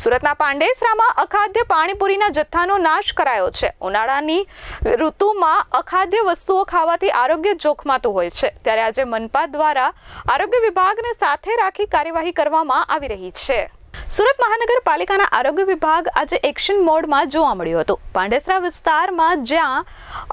સુરતના પાંડેસરામાં અખાદ્ય પાણીપુરીના જથ્થાનો નાશ કરાયો છે. ઉનાળાની ઋતુમાં અખાદ્ય વસ્તુઓ ખાવાથી આરોગ્ય જોખમાતું હોય છે. ત્યારે આજે મનપા દ્વારા આરોગ્ય વિભાગને સાથે રાખી કાર્યવાહી કરવામાં આવી રહી છે. સુરત મહાનગરપાલિકાના આરોગ્ય વિભાગ આજે એક્શન મોડમાં જોવા મળ્યું હતું. પાંડેસરા વિસ્તારમાં જ્યાં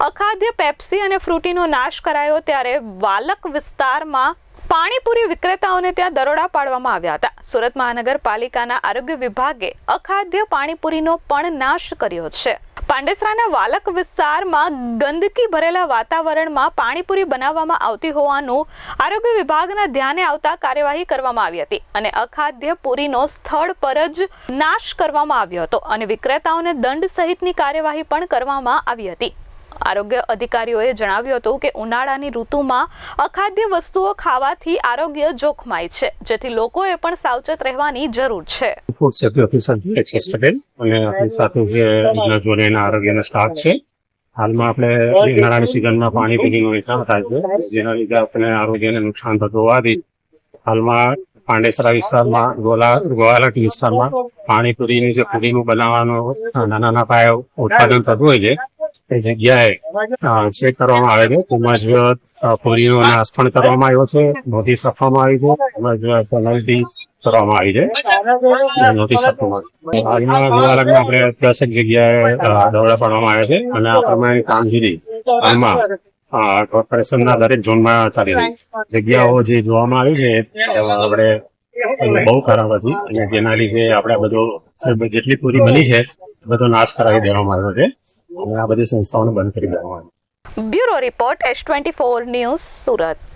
અખાદ્ય પેપ્સી અને ફ્રૂટીનો નાશ કરાયો, ત્યારે વાલક વિસ્તારમાં પાણીપુરી વિક્રેતાઓને ત્યાં દરોડા પાડવામાં આવ્યા હતા. સુરત મહાનગરપાલિકાના આરોગ્ય વિભાગે અખાદ્ય પાણીપુરીનો પણ નાશ કર્યો છે. પાંડેસરાના વાલક વિસ્તારમાં ગંદકી ભરેલા વાતાવરણમાં પાણીપુરી બનાવવામાં આવતી હોવાનું આરોગ્ય વિભાગના ધ્યાને આવતા કાર્યવાહી કરવામાં આવી હતી અને અખાદ્ય પુરીનો સ્થળ પર જ નાશ કરવામાં આવ્યો હતો અને વિક્રેતાઓને દંડ સહિતની કાર્યવાહી પણ કરવામાં આવી હતી. આરોગ્ય અધિકારીઓએ જણાવ્યું હતું કે ઉનાળાની ઋતુમાં અખાદ્ય વસ્તુઓ ખાવાથી આરોગ્ય જોખમાય છે, જેથી લોકોએ પણ સાવચેત રહેવાની જરૂર છે. ફૂડ હાલમાં આપણે ઉનાળાની સિઝનમાં પાણી પીણીનું વેચાણ થાય છે, જેના લીધે આપણે આરોગ્યને નુકસાન થતું હોવાથી હાલમાં પાંડેસરા વિસ્તારમાં, ગોલા ગોવાલટ વિસ્તારમાં પાણીપુરીની જે પુરીનું બનાવવાનું નાના નાના પાયે ઉત્પાદન થતું હોય છે જગ્યાએ ચેક કરવામાં આવે છે તેમજ પૂરીનો નાશ પણ કરવામાં આવ્યો છે, નોટિસ આપવામાં આવી છે તેમજ પેનલ્ટી કરવામાં આવી છે. નોટિસ આપવામાં આવી. હાલમાં ગોવાલકમાં આપણે દસેક જગ્યાએ દરોડા પાડવામાં આવ્યા છે, અને આ પ્રમાણે કામગીરી હાલમાં કોર્પોરેશનના દરેક ઝોનમાં ચાલી રહી જગ્યાઓ જે જોવામાં આવી છે આપણે બહુ ખરાબ હતી, અને જેના લીધે આપણે બધો જેટલી પૂરી બની છે બધો નાશ કરાવી દેવામાં આવ્યો છે. અને આ બધી સંસ્થાઓને બંધ કરી દેવામાં આવી. Bureau report S twenty four news Surat.